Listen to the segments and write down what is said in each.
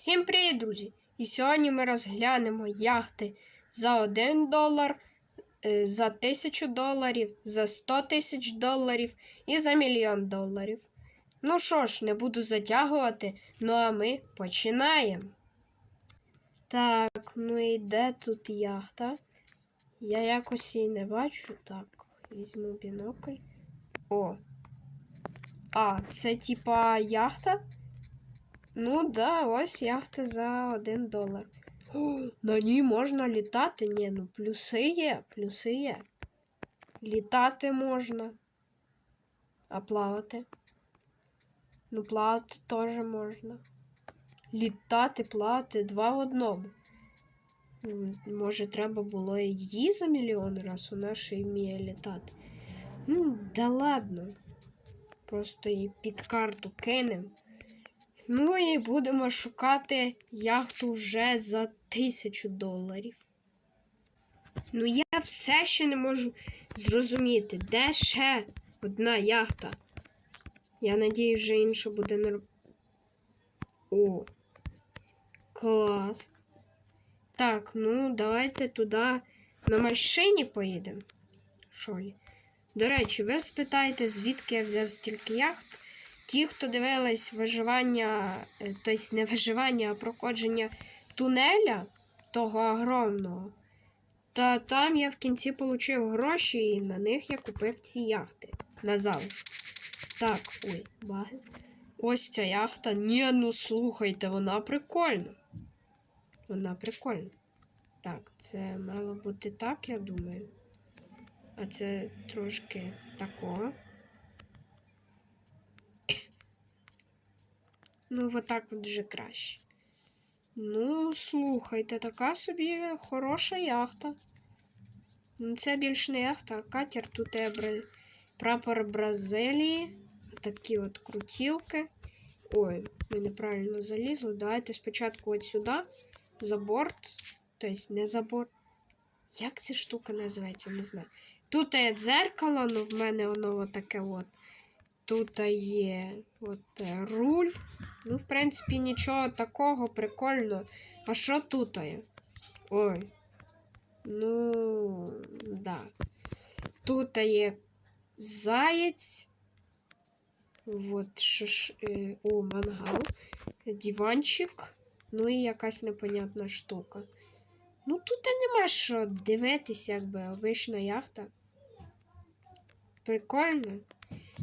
Всім привіт, друзі! І сьогодні ми розглянемо яхти за 1 долар, е, за 1000 доларів, за 100 тисяч доларів і за мільйон доларів. Ну що ж, не буду затягувати, ну а ми починаємо. Так, ну і де тут яхта? Я якось її не бачу. Так, візьму бінокль. О. А, це типа яхта? Ну да, ось яхта за 1 долар. О, на ній можна літати. Ні, ну плюси є, плюси є. Літати можна. А плавати? Ну, плавати теж можна. Літати, плавати два в одному. Може, треба було і її за мільйон раз вона ще й вміє літати. Ну, да ладно. Просто її під карту кинем. Ну і будемо шукати яхту вже за тисячу доларів. Ну, я все ще не можу зрозуміти, де ще одна яхта. Я надію, вже інша буде норм... О, клас. Так, ну давайте туди на машині поїдемо. Що лі? До речі, ви спитаєте, звідки я взяв стільки яхт? Ті, хто дивились виживання, тобто не виживання, а проходження тунеля того огромного, то там я в кінці отримав гроші і на них я купив ці яхти на залишок. Так, ой, баги. Ось ця яхта. Ні, ну слухайте, вона прикольна. Вона прикольна. Так, це мало бути так, я думаю. А це трошки такого. Ну, отак от вже краще. Ну, слухайте, така собі хороша яхта. Ну, Це більш не яхта, а катер. Тут є прапор Бразилії. Такі от крутілки. Ой, ми неправильно залізли. Давайте спочатку от сюди, за борт. Тобто не за борт. Як ця штука називається, не знаю. Тут є дзеркало, ну в мене воно таке от. Тут є от е, руль. Ну, в принципі, нічого такого прикольного. А що тут є? Ой. Ну, да. Тут є заєць. От шиш... е, О, мангал. Диванчик. Ну і якась непонятна штука. Ну, тут нема що дивитися, якби обична яхта. Прикольно.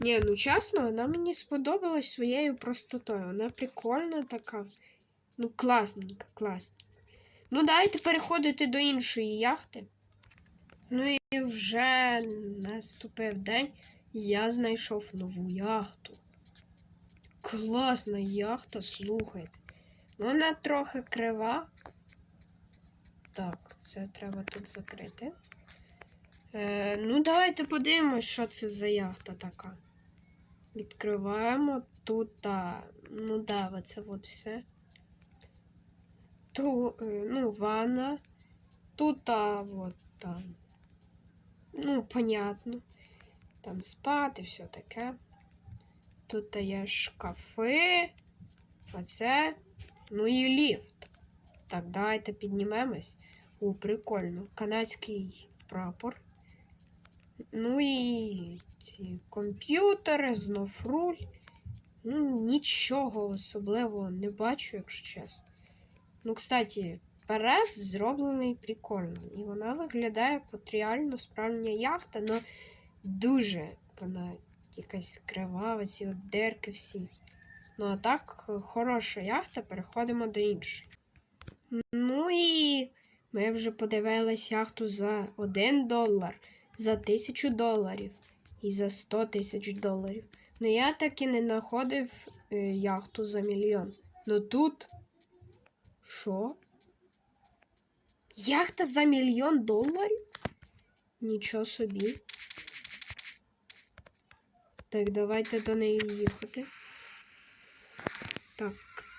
Ні, ну чесно, вона мені сподобалась своєю простотою. Вона прикольна така. Ну, класненька, класненька. Ну, давайте переходити до іншої яхти. Ну і вже наступив день, я знайшов нову яхту. Класна яхта, слухайте. Вона трохи крива. Так, це треба тут закрити. Е, ну, давайте подивимось, що це за яхта така. Відкриваємо тут, а, ну да, це от все. Ту, е, ну, ванна. Тут, а, вот там. Ну, понятно. Там спати, все таке. Тут є шкафи. Оце. Ну і ліфт. Так, давайте піднімемось. О, прикольно. Канадський прапор. Ну і ці комп'ютери, знов руль. Ну, нічого особливого не бачу, якщо чесно. Ну, кстати, перед зроблений прикольно. І вона виглядає реально справжня яхта, але дуже вона якась крива, ці от дирки всі. Ну, а так, хороша яхта, переходимо до іншої. Ну і ми вже подивились яхту за 1 долар, за 1000 доларів і за 100 тисяч доларів. Ну я так і не знаходив е, яхту за мільйон. Ну тут. Що? Яхта за мільйон доларів? Нічого собі. Так, давайте до неї їхати. Так,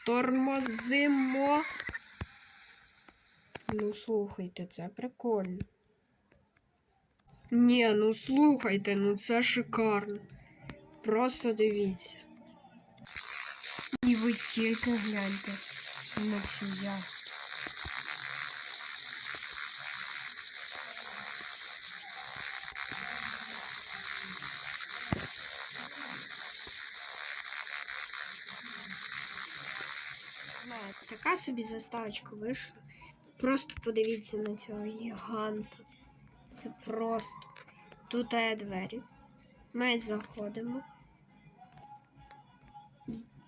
тормозимо. Ну, слухайте, це прикольно. Ні, ну слухайте, ну це шикарно. Просто дивіться. І ви тільки гляньте. на цю яхту. Така собі заставочка вийшла. Просто подивіться на цього гіганта. Це просто. Тут є двері. Ми заходимо.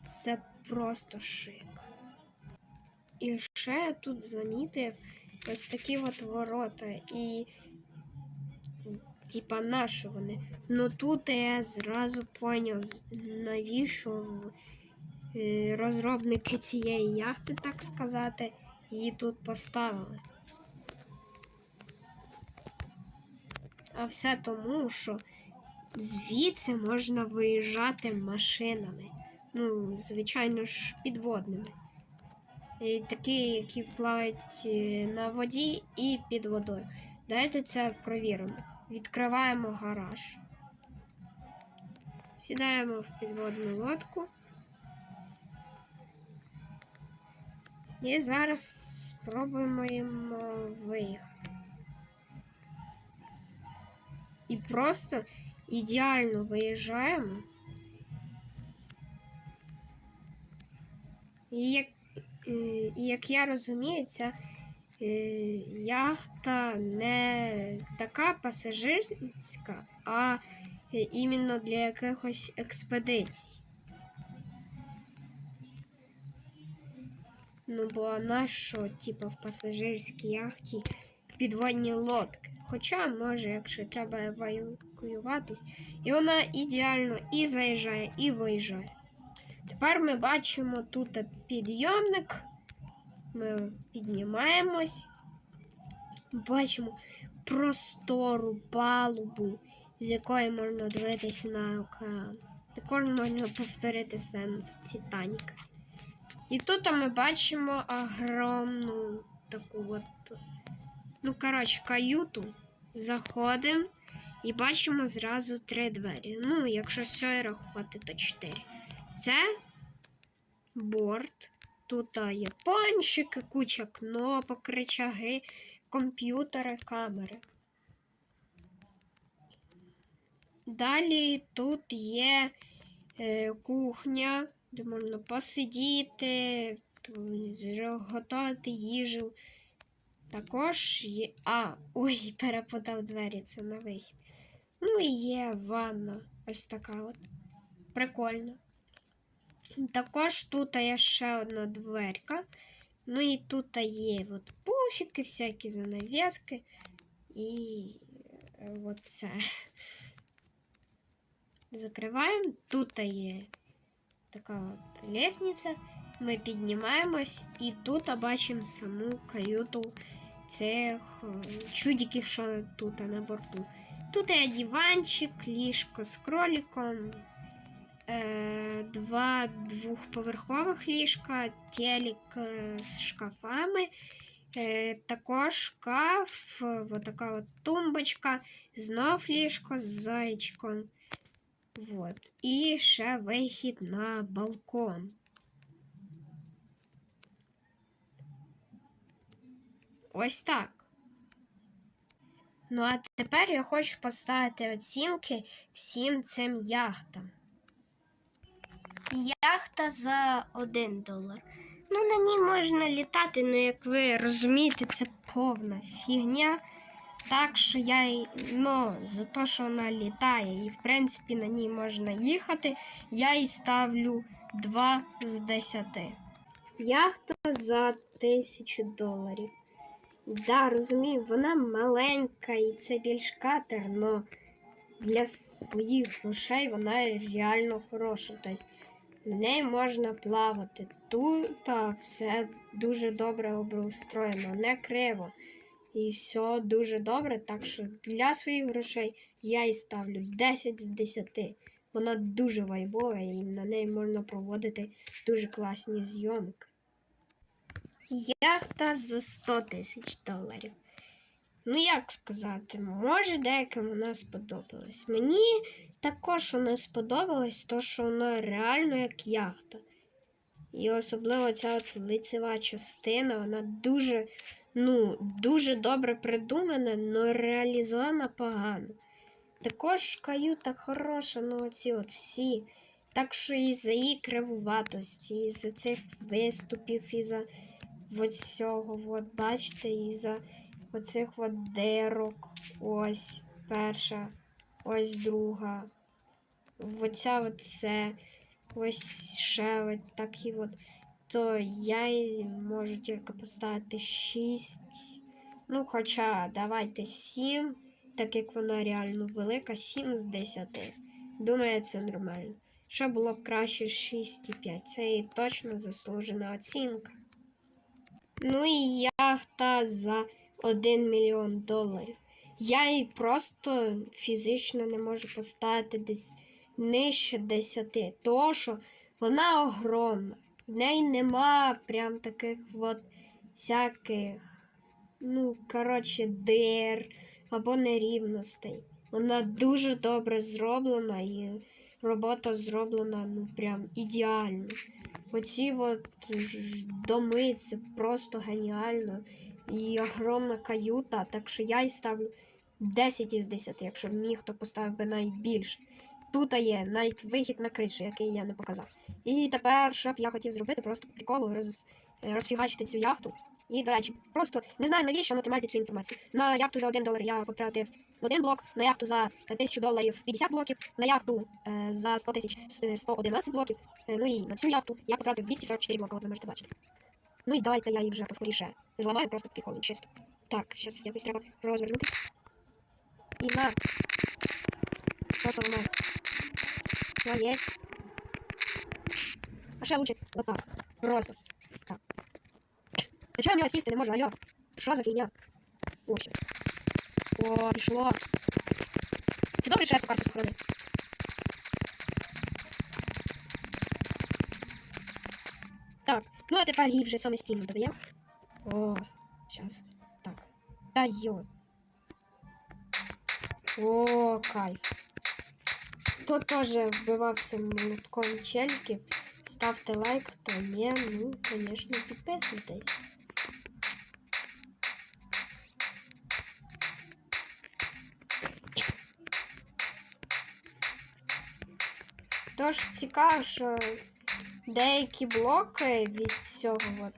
Це просто шик. І ще я тут замітив ось такі от ворота. І типа наші вони. Ну тут я зразу поняв, навіщо е, розробники цієї яхти, так сказати, її тут поставили. А все тому, що звідси можна виїжджати машинами. Ну, звичайно ж, підводними. І такі, які плавають е, на воді і під водою. Давайте це провіримо. Відкриваємо гараж. Сідаємо в підводну лодку. І зараз спробуємо виїхати. І просто ідеально виїжджаємо. І як, і як я розумію, ця е, яхта не така пасажирська, а іменно для якихось експедицій. Ну, бо на що, типу, в пасажирській яхті підводні лодки. Хоча, може, якщо треба евакуюватись, і вона ідеально і заїжджає, і виїжджає. Тепер ми бачимо тут підйомник. Ми піднімаємось. Бачимо простору палубу, з якої можна дивитися на океан. Також можна повторити сенс Титаніка. І тут ми бачимо огромну таку от, ну, коротше, каюту. Заходимо і бачимо зразу три двері. Ну, якщо все рахувати, то чотири. Це борт. Тут є пончики, куча кнопок, речаги, комп'ютери, камери. Далі тут є е, кухня, де можна посидіти, готувати їжу. Також є. А, ой, перепутав двері, це на вихід. Ну і є ванна. Ось така от. Прикольно. Також тут є ще одна дверка. Ну і тут є от пуфіки, всякі занавески. І оце. Закриваємо. Тут є така от лестниця. Ми піднімаємось і тут бачимо саму каюту цих чудиків, що тут на борту. Тут є диванчик, ліжко з кроликом, е, два двохповерхових ліжка, телек е, з шкафами. Е, також шкаф, вот така от тумбочка, знов ліжко з зайчиком. Вот. І ще вихід на балкон. Ось так. Ну, а тепер я хочу поставити оцінки всім цим яхтам. Яхта за 1 долар. Ну, на ній можна літати, але як ви розумієте, це повна фігня. Так що я ну, за те, що вона літає, і в принципі на ній можна їхати, я їй ставлю 2 з 10. Яхта за 1000 доларів. Да, розумію, вона маленька і це більш катер, але для своїх грошей вона реально хороша. Тобто на неї можна плавати. Тут все дуже добре обустроєно, не криво. І все дуже добре. Так що для своїх грошей я їй ставлю 10 з 10. Вона дуже вайбова і на неї можна проводити дуже класні зйомки. Яхта за 100 тисяч доларів. Ну, як сказати, може, деяким вона сподобалась. Мені також вона сподобалась, то що вона реально як яхта. І особливо ця от лицева частина, вона дуже, ну, дуже добре придумана, але реалізована погано. Також каюта хороша, ну оці от всі. Так що і за її кривуватості, і за цих виступів, і за от цього, от, бачите, і за оцих от дирок. Ось перша, ось друга. Оця от це, ось ще от такі от. То я можу тільки поставити 6. Ну, хоча давайте 7, так як вона реально велика, 7 з 10. Думаю, це нормально. Ще було б краще 6,5. Це і точно заслужена оцінка. Ну і яхта за 1 мільйон доларів. Я її просто фізично не можу поставити десь нижче 10. Тому що вона огромна. В неї нема прям таких от всяких, ну, коротше, дир або нерівностей. Вона дуже добре зроблена і робота зроблена ну прям ідеально. Оці от доми це просто геніально. І огромна каюта, так що я їй ставлю 10 із 10, якщо міг, то поставив би навіть більше. Тут є навіть вихід на кришу, який я не показав. І тепер, що б я хотів зробити, просто по приколу роз, е, розфігачити цю яхту. І, до речі, просто не знаю навіщо, але тримайте цю інформацію. На яхту за 1 долар я потратив один блок, на яхту за 1000 доларів 50 блоків, на яхту е, за 100 тисяч 111 блоків. Е, ну і на цю яхту я потратив 244 блока, от ви можете бачити. Ну і давайте я їх вже поскоріше зламаю, просто прикольно, чисто. Так, зараз якось треба розвернутися. І на. Просто ламаю. Все, есть. А ще лучше вот так. Просто. А чого я в нього сісти не можу, алло? Що за фігня? Все. О, пішло. Це добре, що я цю карту сохранив. Так, ну а тепер її вже самостійно додаємо. О, зараз. Так. Та йо. О, кайф. Хто теж вбивав цим молотком челіків, ставте лайк, хто ні, ну, звісно, підписуйтесь. Тож цікаво, що деякі блоки від цього от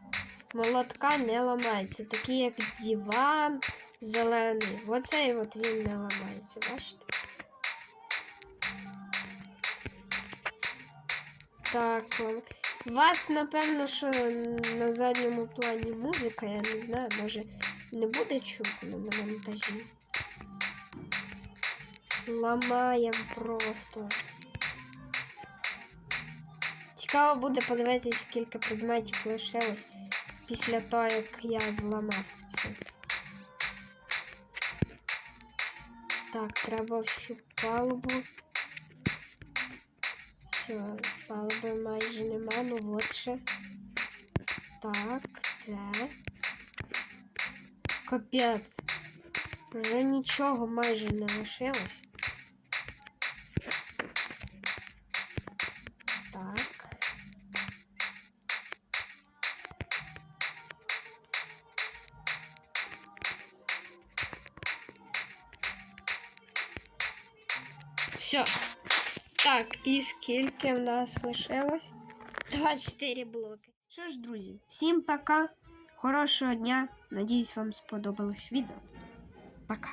молотка не ламаються, такі як диван зелений. Оцей от він не ламається, бачите? Так, у вас, напевно, що на задньому плані музика, я не знаю, може не буде чутно на монтажі. Ламаємо просто. Цікаво буде подивитися, скільки предметів лишилось після того, як я зламав це все. Так, треба всю палубу. Все, палуби майже нема, ну от ще. Так, це. Капець. Вже нічого майже не лишилось. Все. Так, і скільки в нас лишилось? 24 блоки. Що ж, друзі, всім пока. Хорошого дня. Надіюсь, вам сподобалось відео. Пока.